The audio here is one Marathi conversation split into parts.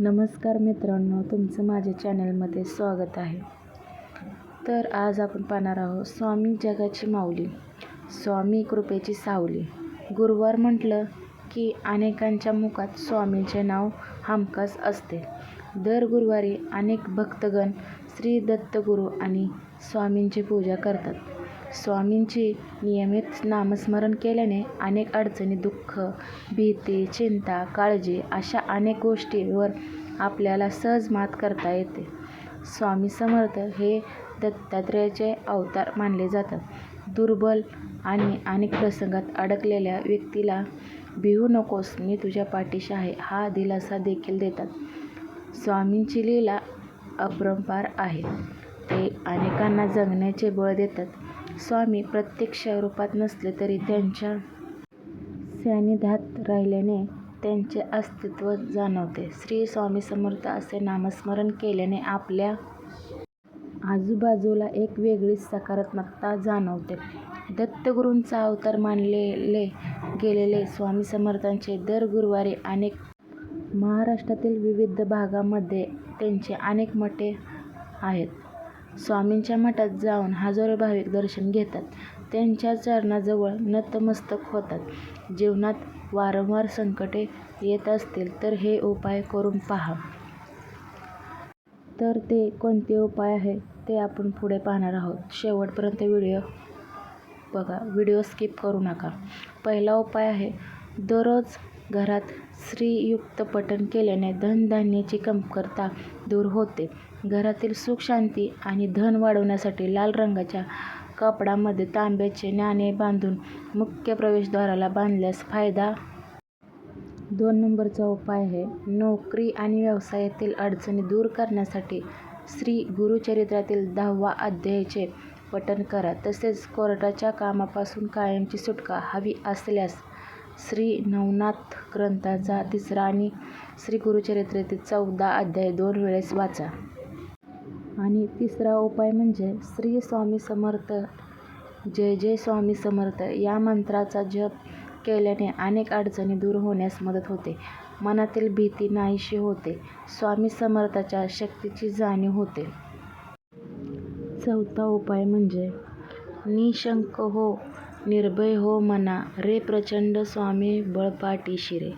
नमस्कार मित्रांनो तुमचं माझ्या चॅनलमध्ये स्वागत आहे. तर आज आपण पाहणार आहोत स्वामी जगाची माऊली स्वामी कृपेची सावली. गुरुवार म्हटलं की अनेकांच्या मुखात स्वामींचे नाव हमखास असते. दर गुरुवारी अनेक भक्तगण श्री दत्तगुरू आणि स्वामींची पूजा करतात. स्वामींची नियमित नामस्मरण केल्याने अनेक अडचणी दुःख भीती चिंता काळजी अशा अनेक गोष्टींवर आपल्याला सहज मात करता येते. स्वामी समर्थ हे दत्तात्रेयाचे अवतार मानले जातात. दुर्बल आणि अनेक प्रसंगात अडकलेल्या व्यक्तीला भिवू नकोस मी तुझ्या पाठीशी आहे हा दिलासा देखील देतात. स्वामींची लीला अपरंपार आहे. ते अनेकांना जगण्याचे बळ देतात. स्वामी प्रत्यक्ष रूपात नसले तरी त्यांच्या सान्निध्यात राहिल्याने त्यांचे अस्तित्व जाणवते. श्री स्वामी समर्थ असे नामस्मरण केल्याने आपल्या आजूबाजूला एक वेगळीच सकारात्मकता जाणवते. दत्तगुरूंचा अवतार मानलेले गेलेले स्वामी समर्थांचे दर गुरुवारी अनेक महाराष्ट्रातील विविध भागांमध्ये त्यांचे अनेक मठे आहेत. स्वामींच्या मठात जाऊन हजारो भाविक दर्शन घेतात. त्यांच्या चरणाजवळ नतमस्तक होतात. जीवनात वारंवार संकटे येत असतील तर हे उपाय करून पहा. तर ते कोणते उपाय आहेत ते आपण पुढे पाहणार आहोत. शेवटपर्यंत व्हिडिओ बघा. व्हिडिओ स्किप करू नका. पहिला उपाय आहे दररोज घरात श्रीयुक्त पठण केल्याने धनधान्याची कमतरता दूर होते. घरातील सुख शांती आणि धन वाढवण्यासाठी लाल रंगाच्या कापडामध्ये तांब्याचे नाणे बांधून मुख्य प्रवेशद्वाराला बांधल्यास फायदा? दोन नंबरचा उपाय आहे. नोकरी आणि व्यवसायातील अडचणी दूर करण्यासाठी श्री गुरुचरित्रातील दहावा अध्यायाचे पठण करा. तसेच कोर्टाच्या कामापासून कायमची सुटका हवी असल्यास श्री नवनाथ ग्रंथाचा तिसरा आणि श्री गुरुचरित्रातील चौदा अध्याय दोन वेळेस वाचा. आणि तिसरा उपाय म्हणजे श्री स्वामी समर्थ जय जय स्वामी समर्थ या मंत्राचा जप केल्याने अनेक अडचणी दूर होण्यास मदत होते. मनातील भीती नाहीशी होते. स्वामी समर्थाच्या शक्तीची जाणीव होते. चौथा उपाय म्हणजे निशंक हो निर्भय हो मना रे प्रचंड स्वामी बळपाटी शिरे.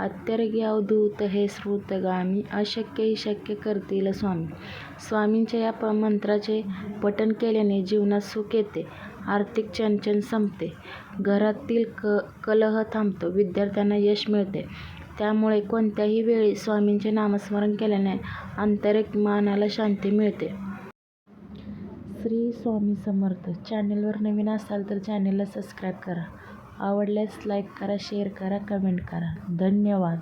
अत्यर्गी अवधूत हे श्रुतगामी अशक्यही शक्य करतील स्वामी. स्वामींच्या या प मंत्राचे पठण केल्याने जीवनात सुख येते आर्थिक चणचण संपते. घरातील क कलह थांबतो विद्यार्थ्यांना यश मिळते. त्यामुळे कोणत्याही वेळी स्वामींचे नामस्मरण केल्याने आंतरिक मनाला शांती मिळते. श्री स्वामी समर्थ. चॅनलवर नवीन असाल तर चॅनलला सबस्क्राईब करा. आवडल्यास लाईक करा शेअर करा कमेंट करा. धन्यवाद.